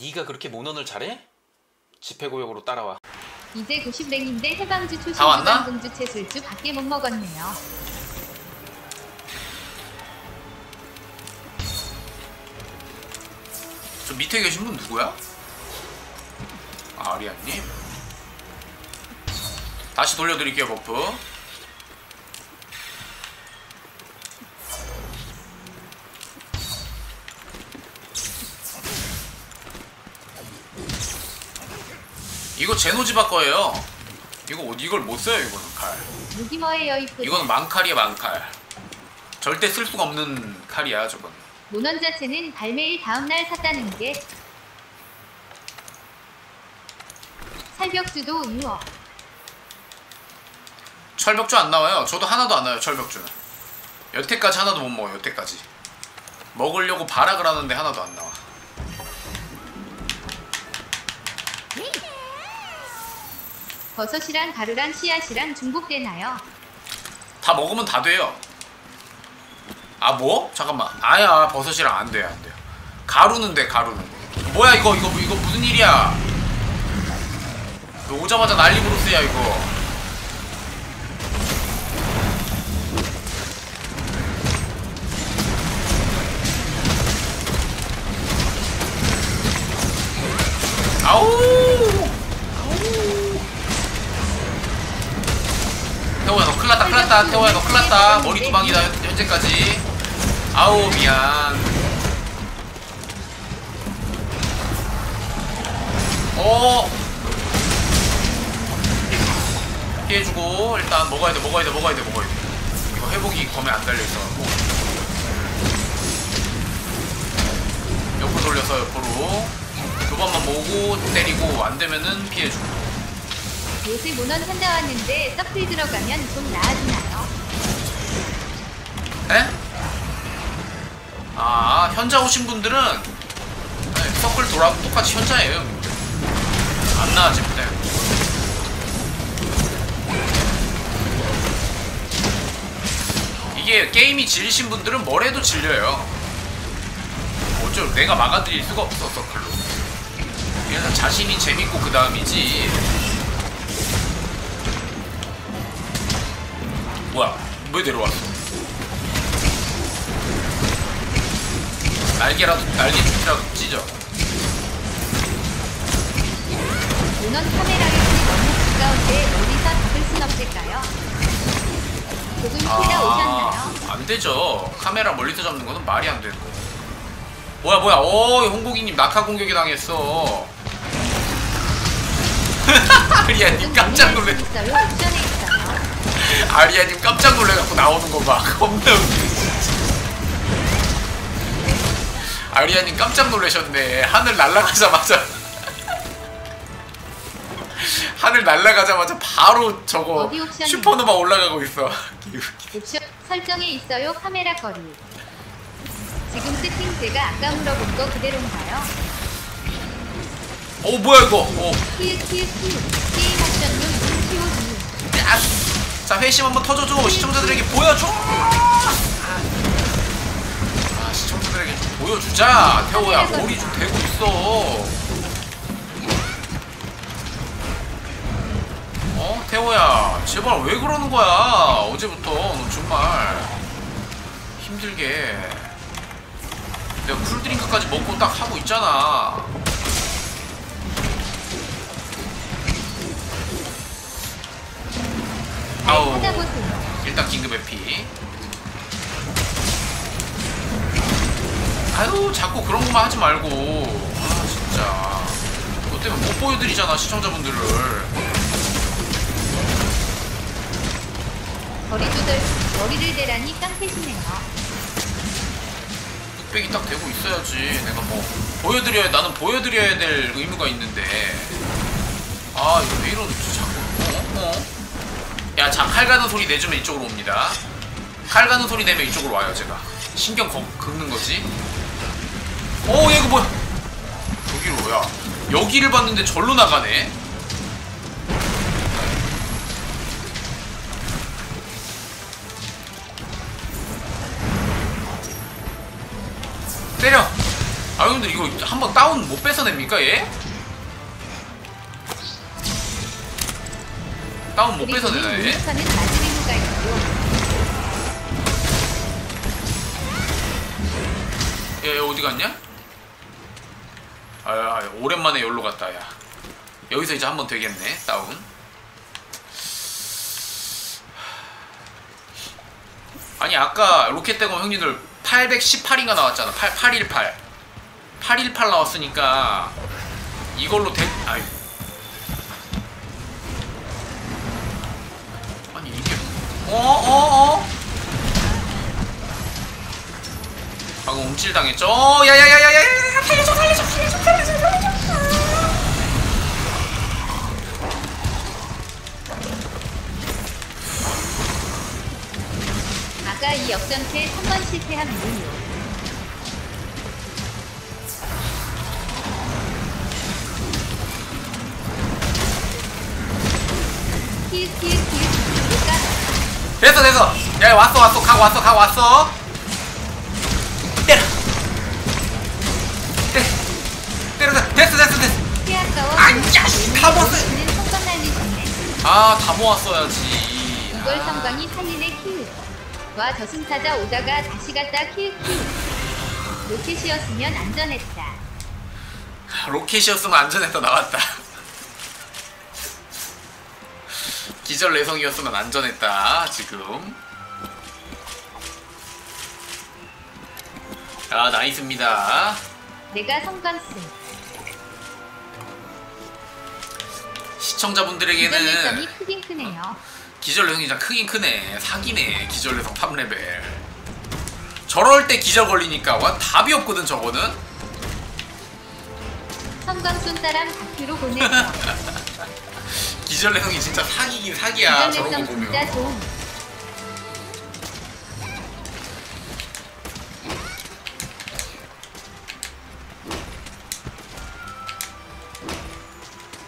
네가 그렇게 모넌을 잘해? 집회고역으로 따라와. 이제 90랭인데 해방주 초심 다 왔나? 주방공주 채술주 밖에 못 먹었네요. 저 밑에 계신 분 누구야? 아, 아리아님. 다시 돌려드릴게요 버프. 이거 제노지바 거예요. 이거 어디 이걸 못 써요 이거는 칼. 무기 뭐예요 이쁘 이거는 망칼이야 망칼. 절대 쓸 수가 없는 칼이야 저건. 모넌 자체는 발매일 다음날 샀다는 게 살벽주도 유어 철벽주 안 나와요. 저도 하나도 안 나와요. 철벽주는. 여태까지 하나도 못 먹어요. 여태까지. 먹으려고 발악을 하는데 하나도 안 나와. 버섯이랑 가루랑 씨앗이랑 중복되나요? 다 먹으면 다 돼요. 아 뭐? 잠깐만. 아야 버섯이랑 안 돼요 안 돼요. 가루는 돼 가루는. 뭐야 이거 이거 이거 무슨 일이야? 너 오자마자 난리 부르스야 이거. 났다 태호야 너 큰일났다. 머리 두 방이다 현- 현재까지. 아우 미안. 어? 피해주고 일단 먹어야 돼 먹어야 돼 먹어야 돼 먹어야 돼. 이거 회복이 검에 안 달려있어갖고 옆으로 돌려서 옆으로. 두 번만 모으고 때리고 안 되면은 피해주고 요새 모넌 현자 왔는데 서플 들어가면 좀 나아지나요? 에? 아 현자 오신 분들은 네, 서클 돌아도 똑같이 현자예요 안 나아집니다 이게 게임이 질리신 분들은 뭘 해도 질려요. 어쩔 내가 막아드릴 수가 없어 서클로. 일단 자신이 재밌고 그 다음이지 뭐야 왜 내려왔어 날개라도 날개 줄이라도 찢어 모넌 카메라를 너무 가까운데 멀리서 잡을 순 없을까요? 조금 피다 오셨나요? 안 되죠 카메라 멀리서 잡는 거는 말이 안 되는 거예요 뭐야 뭐야 오 홍고기님 낙하 공격이 당했어 깜짝 놀래 있어요. 옵션에 있어요. 아리아님 깜짝 놀래갖고 나오는 거봐 겁나 웃기네 진짜 아리아님 깜짝 놀라셨네 하늘 날아가자마자 하늘 날아가자마자 바로 저거? 슈퍼노바 올라가고 있어 옵션 설정에 있어요. 카메라 거리. 지금 세팅 제가 아까 물어본 거 그대로인가요? 오 뭐야 이거 오. 키읔 키읔 키읔 게임 옵션룸 키워드 야, 자 회심 한번 터져줘. 시청자들에게 보여줘! 아 시청자들에게 좀 보여주자. 태호야 머리 좀 대고 있어. 어 태호야 제발 왜 그러는 거야? 어제부터 너 정말. 힘들게. 내가 쿨드링크까지 먹고 딱 하고 있잖아 일단 긴급 회피 아유 자꾸 그런 것만 하지 말고 아 진짜 너 때문에 못 보여드리잖아 시청자분들을 조절 머리를 대라니 깡패시네요. 뚝배기 딱 대고 있어야지 내가 뭐 보여드려야 나는 보여드려야 될 의무가 있는데 아 이거 왜? 어? 야자 칼 가는 소리 내주면 이쪽으로 옵니다. 칼 가는 소리 내면 이쪽으로 와요 제가. 신경 거, 긁는 거지. 오 얘가 뭐야? 여기로 야. 여기를 봤는데 절로 나가네. 때려. 아 근데 이거 한 번 다운 못 뺏어냅니까 얘? 다운 못 뺏어내나 얘? 얘, 얘 어디 갔냐? 아, 야, 오랜만에 여기로 갔다 야. 여기서 이제 한 번 되겠네 다운. 아니 아까 로켓대검 형님들 818인가 나왔잖아. 8, 818 818 나왔으니까 이걸로 대... 아이 방금 움찔 당했죠? 어, 살려줘 살려줘 살려줘 살려줘 살려줘. 아까 이 역전패 3번 실패한 이유? 됐어 됐어. 야 왔어 왔어. 각 왔어 각 왔어 때려. 때려. 때려 됐어 됐어 됐어. 아이야, 씨, 다 먹었어. 는 성광 날리셨네 아다 모았어야지. 이걸 아. 성광이 살리네 키읔 와 저승사자 오다가 다시 갔다 키읔 키읔 로켓이었으면 안전했다. 로켓이었으면 안전했다 나왔다. 기절 내성이었으면 안전했다 지금 아 나이스입니다. 내가 쓴 시청자분들에게는 기절내성이 크긴 크네요. 기절 내성이 진짜 크긴 크네. 사기네 기절 내성 3레벨. 저럴 때 기절 걸리니까 와 답이 없거든 저거는. 쏜 사람 다큐로 보내줘 기절 내성이 진짜 사기긴 사기야 저런 거 기절내성 보면. 진짜 좋음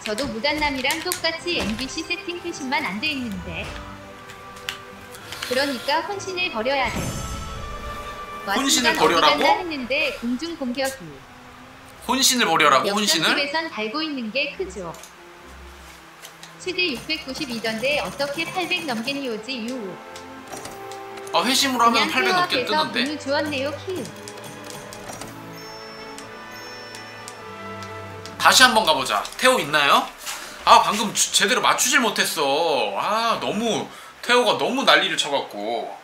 저도 무단남이랑 똑같이 MBC 세팅 표시만 안 돼 있는데. 그러니까 혼신을 버려야 돼. 와, 혼신을 버려라고? 했는데 공중 공격이. 혼신을 버려라고 혼신을? 역전집에선 달고 있는 게 크죠. 최대 692던데 어떻게 800 넘겠니 오지 유 아 회심으로 하면 그냥 800 넘게 뜨는데. 주었네요 키읔 다시 한번 가보자. 태호 있나요? 아 방금 주- 제대로 맞추질 못했어. 아 너무 태호가 너무 난리를 쳐갖고